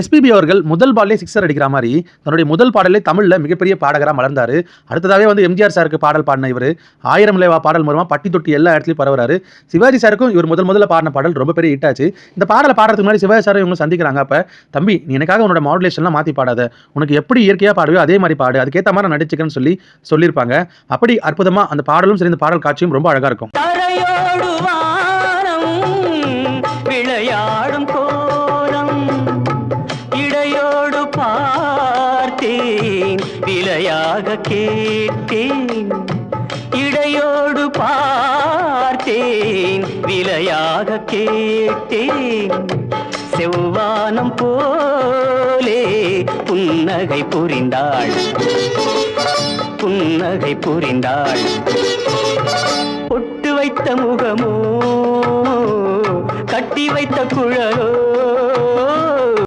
SPB அவர்கள் முதல் பாடலே சிக்ஸர் அடிக்கிற மாதிரி தன்னுடைய முதல் பாடலே தமிழில் மிகப்பெரிய பாடகராக மலர்ந்தாரு. அடுத்ததாகவே வந்து எம்ஜிஆர் சாருக்கு பாடல் பாடின இவர். ஆயிரம் லேவா பாடல் மூலமாக பட்டி தொட்டி எல்லா இடத்துலையும் பரவுறாரு. சிவாஜி சாருக்கும் இவர் முதல் முதல்ல பாடின பாடல் ரொம்ப பெரிய ஹிட் ஆச்சு. இந்த பாடலை பாடுறதுக்கு முன்னாடி சிவாஜி சாரும் இவங்க சந்திக்கிறாங்க. அப்ப தம்பி நீ எனக்காக உன்னோட மாடுலேஷன்லாம் மாற்றி பாடாத? உனக்கு எப்படி இயற்கையாக பாடுவோ அதே மாதிரி பாடு. அதுக்கேற்ற மாதிரி நான் நடிச்சுக்கன்னு சொல்லி சொல்லியிருப்பாங்க. அப்படி அற்புதமாக அந்த பாடலும் சரி இந்த பாடல் காட்சியும் ரொம்ப அழகாக இருக்கும். விளையா பார்த்தேன் விலையாக கேட்டேன். இடையோடு பார்த்தேன் விலையாக கேட்டேன். செவ்வானம் போலே புன்னகை புரிந்தாள். புன்னகை புரிந்தாள். பொட்டு வைத்த முகமோ கட்டி வைத்த குழலோ